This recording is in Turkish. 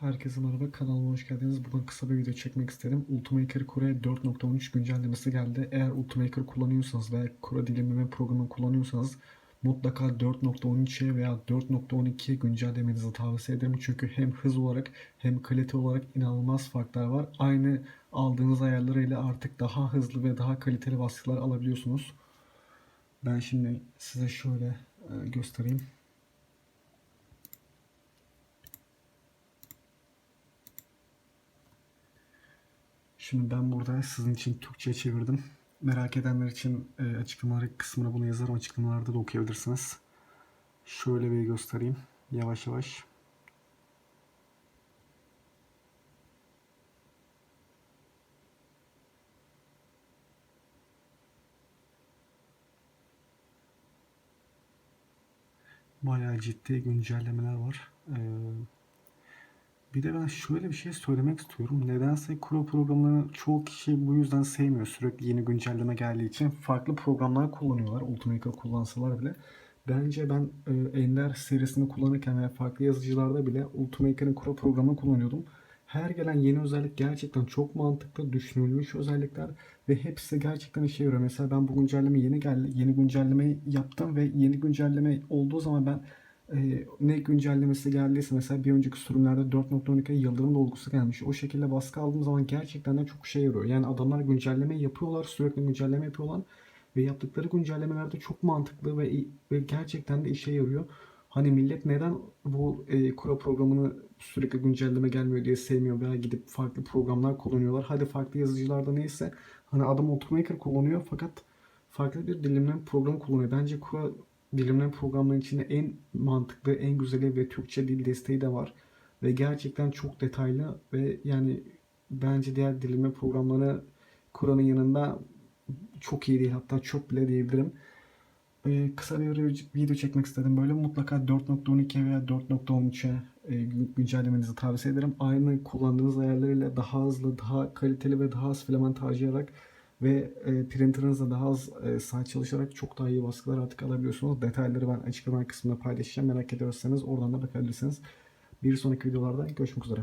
Herkese merhaba kanalıma hoş geldiniz. Bugün kısa bir video çekmek istedim. Ultimaker Core 4.13 güncellemesi geldi. Eğer Ultimaker kullanıyorsanız veya Core dilimleme programını kullanıyorsanız mutlaka 4.13'e veya 4.12'ye güncellemenizi tavsiye ederim. Çünkü hem hız olarak hem kalite olarak inanılmaz farklar var. Aynı aldığınız ayarlarıyla artık daha hızlı ve daha kaliteli baskılar alabiliyorsunuz. Ben şimdi size şöyle e, göstereyim. Şimdi ben burada sizin için Türkçe çevirdim. Merak edenler için e, açıklamalar kısmına bunu yazarım. Açıklamalarda da okuyabilirsiniz. Şöyle bir göstereyim. Yavaş yavaş. Bayağı ciddi güncellemeler var. Ee, bir de ben şöyle bir şey söylemek istiyorum. Nedense Kuro programını çoğu kişi bu yüzden sevmiyor. Sürekli yeni güncelleme geldiği için farklı programlar kullanıyorlar. Ultimaker kullansalar bile. Bence ben e, Ender serisini kullanırken veya farklı yazıcılarda bile Ultimaker'ın Kuro programını kullanıyordum. Her gelen yeni özellik gerçekten çok mantıklı, düşünülmüş özellikler ve hepsi gerçekten işe yarıyor. Mesela ben bu güncelleme yeni geldi. Yeni güncellemeyi yaptım ve yeni güncelleme olduğu zaman ben e, ne güncellemesi geldiyse mesela bir önceki sürümlerde 4.12'ye yıldırım dolgusu gelmiş. O şekilde baskı aldığım zaman gerçekten de çok şey yarıyor. Yani adamlar güncelleme yapıyorlar, sürekli güncelleme yapıyorlar ve yaptıkları güncellemelerde çok mantıklı ve, ve gerçekten de işe yarıyor. Hani millet neden bu e, Kura programını sürekli güncelleme gelmiyor diye sevmiyor veya gidip farklı programlar kullanıyorlar. Hadi farklı yazıcılarda neyse hani adam Ultimaker kullanıyor fakat farklı bir dilimleme programı kullanıyor. Bence Kura dilimleme programlarının içinde en mantıklı, en güzeli ve Türkçe dil desteği de var. Ve gerçekten çok detaylı ve yani bence diğer dilimleme programları Kur'an'ın yanında çok iyi değil hatta çok bile diyebilirim. Ee, kısa bir video çekmek istedim. Böyle mutlaka 4.12 veya 4.13'e e, güncellemenizi tavsiye ederim. Aynı kullandığınız ayarlarıyla daha hızlı, daha kaliteli ve daha az filament harcayarak ve e, printerınızla daha az e, saat çalışarak çok daha iyi baskılar artık alabiliyorsunuz. Detayları ben açıklama kısmında paylaşacağım. Merak ediyorsanız oradan da bakabilirsiniz. Bir sonraki videolarda görüşmek üzere.